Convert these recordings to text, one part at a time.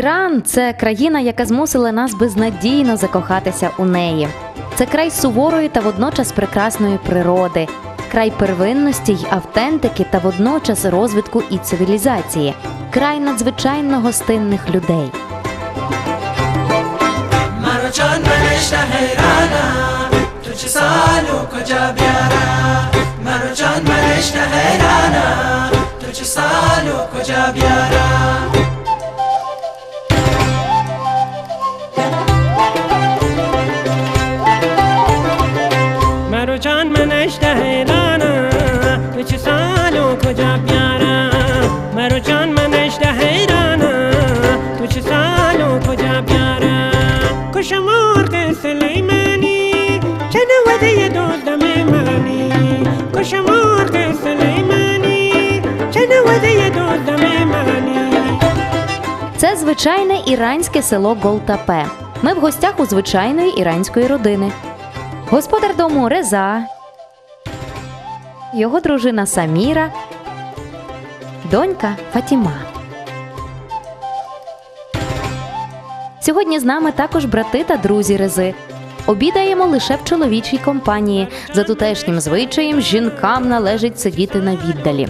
Іран це країна, яка змусила нас безнадійно закохатися у неї. Це край суворої та водночас прекрасної природи, край первинності й автентики та водночас розвитку і цивілізації, край надзвичайно гостинних людей. Марочан Це звичайне іранське село Голтапе. Ми в гостях у звичайної іранської родини. Господар дому Реза, його дружина Саміра, донька Фатіма. Сьогодні з нами також брати та друзі Рези обідаємо лише в чоловічій компанії. За тутешнім звичаєм жінкам належить сидіти на віддалі.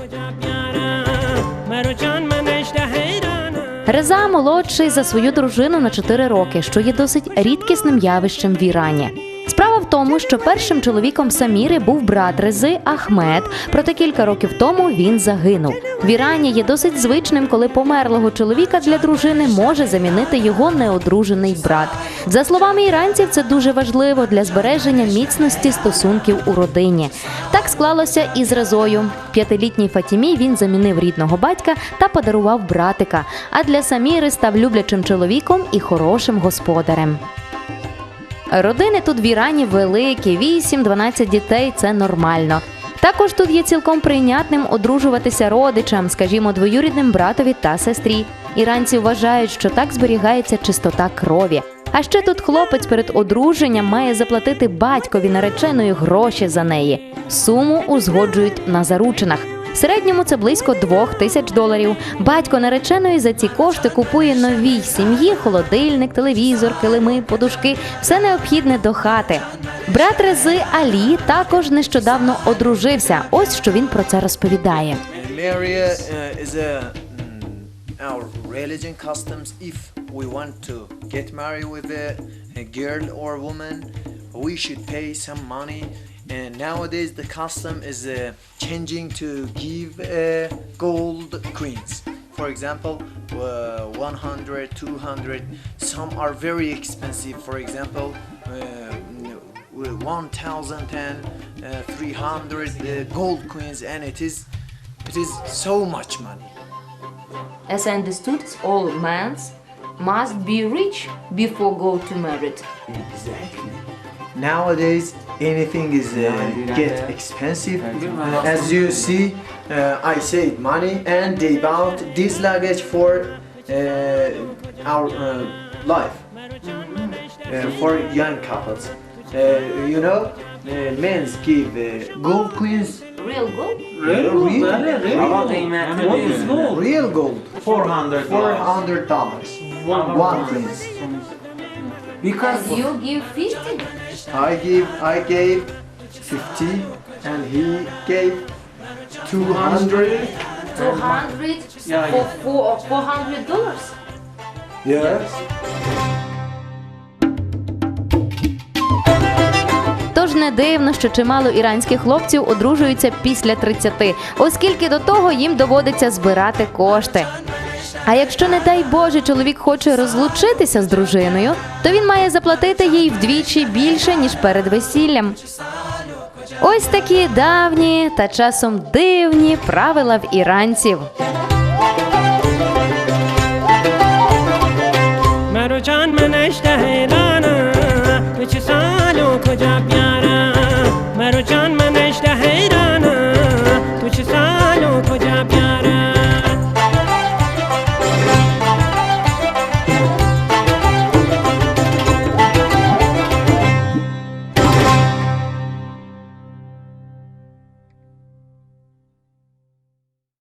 Реза молодший за свою дружину на 4 роки, що є досить рідкісним явищем в Ірані. Справа в тому, що першим чоловіком Саміри був брат Рези Ахмед, проте кілька років тому він загинув. В Ірані є досить звичним, коли померлого чоловіка для дружини може замінити його неодружений брат. За словами іранців, це дуже важливо для збереження міцності стосунків у родині. Так склалося і з Резою. П'ятилітній Фатімі він замінив рідного батька та подарував братика. А для Саміри став люблячим чоловіком і хорошим господарем. Родини тут в Ірані великі, 8-12 дітей це нормально. Також тут є цілком прийнятним одружуватися родичам, скажімо, двоюрідним братові та сестрі. Іранці вважають, що так зберігається чистота крові. А ще тут хлопець перед одруженням має заплатити батькові нареченої гроші за неї. Суму узгоджують на заручинах. Середньому це близько двох тисяч доларів. Батько нареченої за ці кошти купує новій сім'ї холодильник, телевізор, килими, подушки, все необхідне до хати. Брат Рези Алі також нещодавно одружився. Ось що він про це розповідає. Uh, a mm, our religion customs. If we want to get married with a, a girl or woman, we should pay some money. And nowadays the custom is uh, changing to give uh, gold coins. For example, uh, 100, 200. Some are very expensive. For example, uh, 1,010, uh, 300 uh, gold coins, and it is it is so much money. As I understood, all men must be rich before go to married. Exactly. Nowadays, anything is uh, get expensive. As you see, uh, I saved money, and they bought this luggage for uh, our uh, life uh, for young couples. Uh, you know, uh, men's give uh, gold coins. Real gold? Real gold. Real gold, Real gold. 400 Four hundred dollars. One coins. Because And you give 50? I give I gave 50 and he gave 200 200 Yeah, for four, 400 dollars? yes Тож не дивно, що чимало іранських хлопців одружуються після 30, оскільки до того їм доводиться збирати кошти. А якщо, не дай Боже, чоловік хоче розлучитися з дружиною, то він має заплатити їй вдвічі більше, ніж перед весіллям. Ось такі давні та часом дивні правила в іранців.